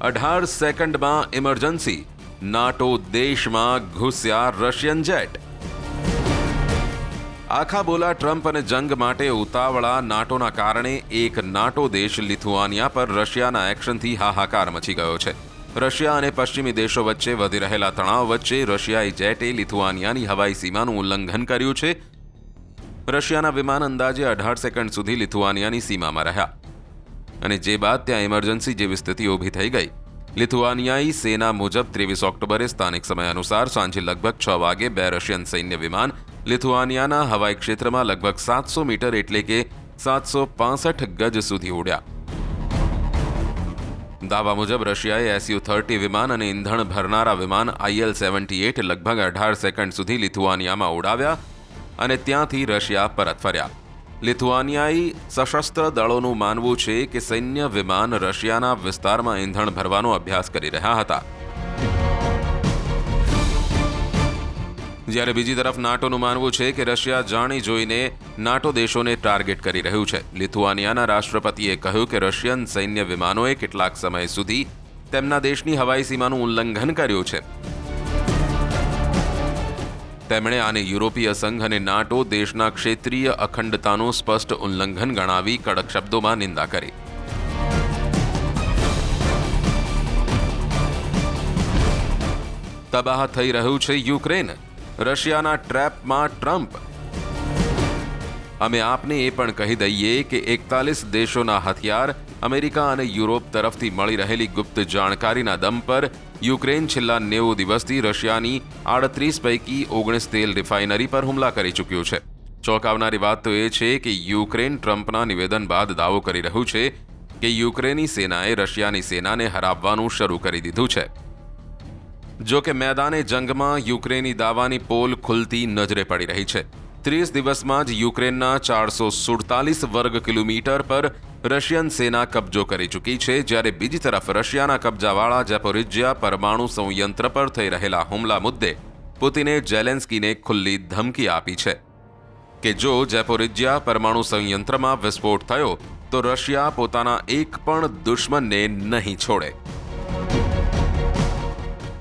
અઢાર સેકન્ડમાં emergency. NATO દેશમાં ઘૂસ્યા રશિયન જેટ. આખા બોલા ટ્રમ્પ અને જંગ માટે ઉતાવળા નાટોના કારણે એક નાટો દેશ લિથુઆનિયા પર રશિયાના એક્શનથી હાહાકાર મચી ગયો છે. રશિયા અને પશ્ચિમી દેશો વચ્ચે વધી રહેલા તણાવ વચ્ચે રશિયાઈ જેટે લિથુઆનિયાની હવાઈ સીમાનું ઉલ્લંઘન કર્યું છે. રશિયાના વિમાન અંદાજે અઢાર સેકન્ડ સુધી લિથુઆનિયાની સીમામાં રહ્યા. અને જે બાદ ત્યાં ઇમરજન્સી જેવી સ્થિતિ ઊભી થઈ ગઈ. લિથુઆનિયાઈ સેના મુજબ ત્રેવીસ ઓક્ટોબરે સ્થાનિક સમય અનુસાર સાંજે લગભગ છ વાગે બે રશિયન સૈન્ય વિમાન લિથુઆનિયાના હવાઈ ક્ષેત્રમાં લગભગ સાતસો મીટર એટલે કે સાતસો ગજ સુધી ઉડ્યા. દાવા મુજબ રશિયાએ એસયુ થર્ટી વિમાન અને ઇંધણ ભરનારા વિમાન આઈએલ સેવન્ટી એટ લગભગ અઢાર સેકન્ડ સુધી લિથુઆનિયામાં ઉડાવ્યા અને ત્યાંથી રશિયા પરત ફર્યા. લિથુઆનિયાઈ સશસ્ત્ર દળોનું માનવું છે કે સૈન્ય વિમાન રશિયાના વિસ્તારમાં ઈંધણ ભરવાનો અભ્યાસ કરી રહ્યા હતા. જ્યારે બીજી તરફ નાટોનું માનવું છે કે રશિયા જાણી જોઈને નાટો દેશોને ટાર્ગેટ કરી રહ્યું છે. લિથુઆનિયાના રાષ્ટ્રપતિએ કહ્યું કે રશિયન સૈન્ય વિમાનોએ કેટલાક સમય સુધી તેમના દેશની હવાઈ સીમાનું ઉલ્લંઘન કર્યું છે. તેમણે આને યુરોપીય સંઘ અને નાટો દેશના ક્ષેત્રીય અખંડતાનું સ્પષ્ટ ઉલ્લંઘન ગણાવી કડક શબ્દોમાં નિંદા કરી. તબાહ થઈ રહ્યું છે યુક્રેન. રશિયાના ટ્રેપમાં ટ્રમ્પ અમે આપને એ પણ કહી દઈએ કે એકતાલીસ દેશોના હથિયાર અમેરિકા અને યુરોપ તરફથી મળી રહેલી ગુપ્ત જાણકારીના દમ પર યુક્રેન છેલ્લા નેવું દિવસથી રશિયાની આડત્રીસ પૈકી ઓગણીસ તેલ રિફાઇનરી પર હુમલા કરી ચૂક્યું છે. ચોંકાવનારી વાત તો એ છે કે યુક્રેન ટ્રમ્પના નિવેદન બાદ દાવો કરી રહ્યું છે કે યુક્રેની સેનાએ રશિયાની સેનાને હરાવવાનું શરૂ કરી દીધું છે. જો કે મેદાને જંગમાં યુક્રેની દાવાની પોલ ખુલતી નજરે પડી રહી છે. ત્રીસ દિવસમાં જ યુક્રેનના ચારસો સુડતાલીસ વર્ગ કિલોમીટર પર રશિયન સેના કબજો કરી ચૂકી છે, જ્યારે બીજી તરફ રશિયાના કબજાવાળા જેપોરિજિયા પરમાણુ સંયંત્ર પર થઈ રહેલા હુમલા મુદ્દે પુતિને જેલેન્સ્કીને ખુલ્લી ધમકી આપી છે કે જો જેપોરિજિયા પરમાણુ સંયંત્રમાં વિસ્ફોટ થયો, તો રશિયા પોતાના એક પણ દુશ્મનને નહીં છોડે.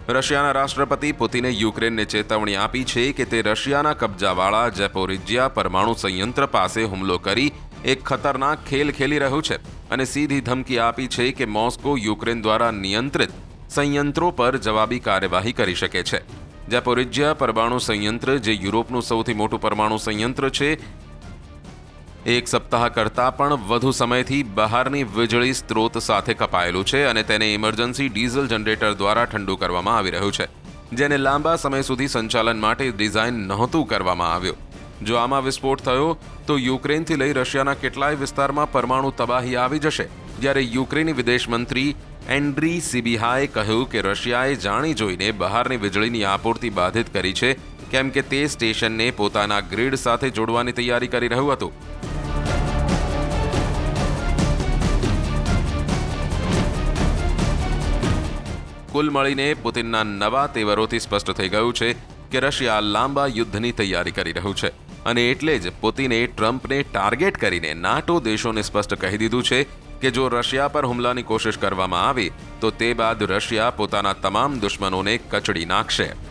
રશિયાના રાષ્ટ્રપતિ પુતિને યુક્રેનને ચેતવણી આપી છે કે તે રશિયાના કબજાવાળા જેપોરિજિયા પરમાણુ સંયંત્ર પાસે હુમલો કરી એક ખતરનાક ખેલ ખેલી રહ્યું છે અને સીધી ધમકી આપી છે કે મોસ્કો યુક્રેન દ્વારા નિયંત્રિત સંયંત્રો પર જવાબી કાર્યવાહી કરી શકે છે. જેપોરિજિયા પરમાણુ સંયંત્ર, જે યુરોપનું સૌથી મોટું પરમાણુ સંયંત્ર છે એક સપ્તાહ કરતાં પણ વધુ સમયથી બહારની વીજળી સ્ત્રોત સાથે કપાયેલું છે અને તેને ઇમરજન્સી ડીઝલ જનરેટર દ્વારા ઠંડુ કરવામાં આવી રહ્યું છે, જેને લાંબા સમય સુધી સંચાલન માટે ડિઝાઇન નહોતું કરવામાં આવ્યું. જો આમાં વિસ્ફોટ થયો, તો યુક્રેનથી લઈ રશિયાના કેટલાય વિસ્તારમાં પરમાણુ તબાહી આવી જશે, જ્યારે યુક્રેની વિદેશ મંત્રી એન્ડ્રી સિબિહાએ કહ્યું કે રશિયાએ જાણી જોઈને બહારની વીજળીની આપૂર્તિ બાધિત કરી છે, કેમ કે તે સ્ટેશનને પોતાના ગ્રીડ સાથે જોડવાની તૈયારી કરી રહ્યું હતું. કુલ મળીને પુતિનના નવા તેવરોથી સ્પષ્ટ થઈ ગયું છે કે રશિયા લાંબા યુદ્ધની તૈયારી કરી રહ્યું છે. અને એટલે જ પુતિને ટ્રમ્પને ટાર્ગેટ કરીને નાટો દેશોને સ્પષ્ટ કહી દીધું છે કે જો રશિયા પર હુમલાની કોશિશ કરવામાં આવે, તો તે બાદ રશિયા પોતાના તમામ દુશ્મનોને કચડી નાખશે.